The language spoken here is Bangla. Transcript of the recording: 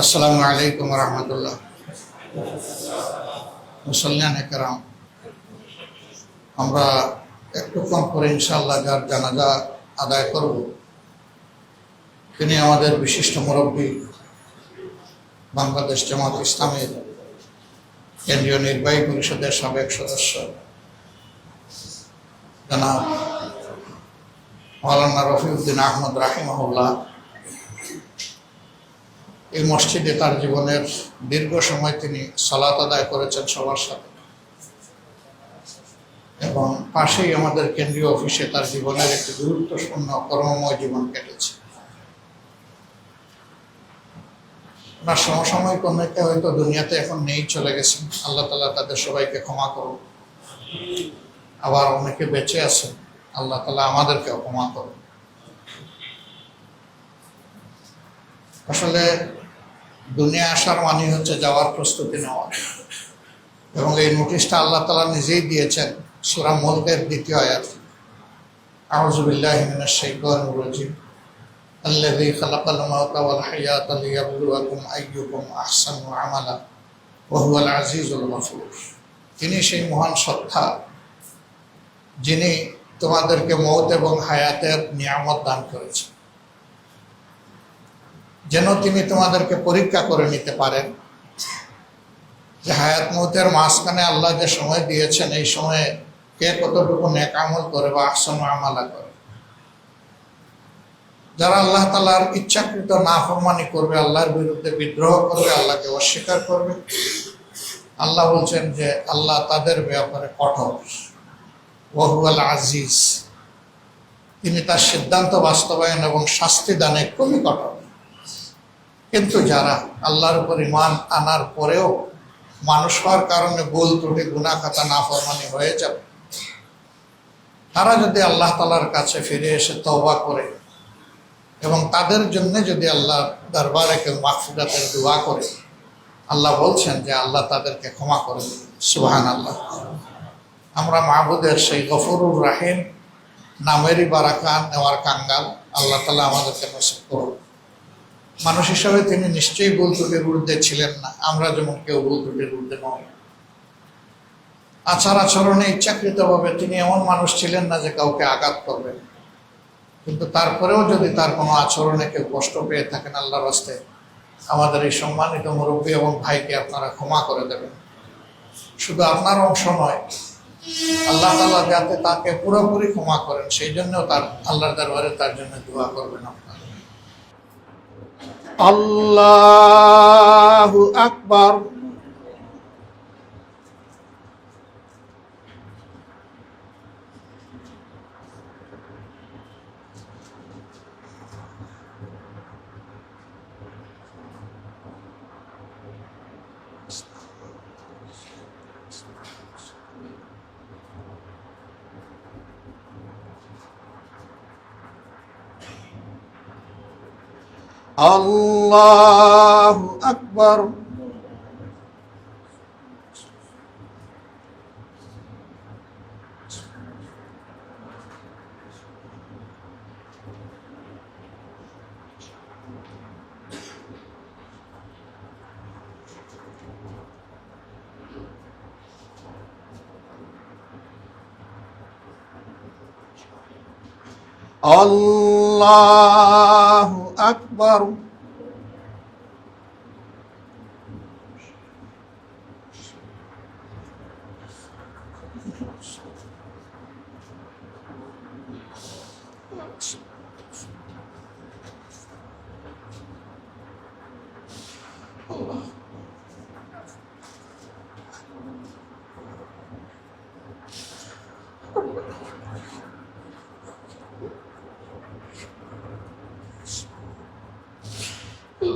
আসসালামু আলাইকুম আমরা পরে ইনশাআল্লাহ যার জানাজা আদায় করব, তিনি আমাদের বিশিষ্ট মুরব্বী, বাংলাদেশ জামাত ইসলামের কেন্দ্রীয় নির্বাহী পরিষদের সাবেক সদস্য, জনাব মৌলানা রফিউদ্দিন আহমদ রাহিমহল্লা এই মসজিদে তার জীবনের দীর্ঘ সময় তিনি সালাত আদায় করেছেন সবার সাথে। এবং পাশেই আমাদের কেন্দ্রীয় অফিসে তার জীবনের একটি গুরুত্বপূর্ণ কর্মময় জীবন কেটেছে। ওনার সমসাময়িক অনেকে হয়তো দুনিয়াতে এখন নেই, চলে গেছেন। আল্লাহ তালা তাদের সবাইকে ক্ষমা করুন। আবার অনেকে বেঁচে আছেন। আল্লাহ তালা আমাদেরকেও ক্ষমা করুন। আসলে দুনিয়া আসার মানে হচ্ছে যাওয়ার প্রস্তুতি নেওয়া এবং এই নোটিশটা আল্লাহ তালা নিজেই দিয়েছেন সুরা মুলকের দ্বিতীয় আয়াত আউজুবিল্লাহ মিনাশ শাইতানির রাজিম الذي خلق الموت والحياة ليبلوكم أيكم أحسن عملا وهو العزيز الغفور তিনি সেই মহান সত্তা যিনি তোমাদেরকে মৌত এবং হায়াতের নিয়ামত দান করেছেন যেন তিনি তোমাদেরকে পরীক্ষা করে নিতে পারেন। যে হায়াত মৌতের মাঝখানে আল্লাহ যে সময় দিয়েছেন, এই সময়ে কে কতটুকু নেক আমল করে বা আহসন আমালা করে। যারা আল্লাহ তালার ইচ্ছাকৃত না ফরমানি করবে, আল্লাহর বিরুদ্ধে বিদ্রোহ করবে, আল্লাহকে অস্বীকার করবে, আল্লাহ বলছেন যে আল্লাহ তাদের ব্যাপারে কঠোর। ওহুয়াল আজিজ। তিনি তার সিদ্ধান্ত বাস্তবায়ন এবং শাস্তি দানে খুবই কঠোর। কিন্তু যারা আল্লাহর উপর ইমান আনার পরেও মানুষ হওয়ার কারণে গোল ত্রুটি গুনা খাতা না ফরমানি হয়ে যাবে। তারা যদি আল্লাহ তালার কাছে ফিরে এসে তওবা করে এবং তাদের জন্য যদি আল্লাহ দরবারে কেউ মাহফুরাতের দোয়া করে, আল্লাহ বলছেন যে আল্লাহ তাদেরকে ক্ষমা করে সুহান আল্লাহ আমরা মাহবুদের সেই গফরুর রাহিম নামেরই বারাকান নেওয়ার কাঙ্গাল আল্লাহ তালা আমাদেরকে নসিব করুন মানুষ হিসাবে তিনি নিশ্চয়ই ভুল ত্রুটির ছিলেন না। আমরা যেমন কেউ ভুল ত্রুটির নয় আচার আচরণে ইচ্ছাকৃতভাবে তিনি এমন মানুষ ছিলেন না যে কাউকে আঘাত করবেন। কিন্তু তারপরেও যদি তার কোনো আচরণে কেউ কষ্ট পেয়ে থাকেন আল্লাহর রাস্তে আমাদের এই সম্মানিত মুরব্বী এবং ভাইকে আপনারা ক্ষমা করে দেবেন। শুধু আপনার অংশ নয়, আল্লাহ তালা যাতে তাকে পুরোপুরি ক্ষমা করেন সেই জন্যও তার আল্লাহর দরবারে তার জন্য দোয়া করবেন আপনারা। আল্লাহু আকবার। আল্লাহু আকবার আল্লাহু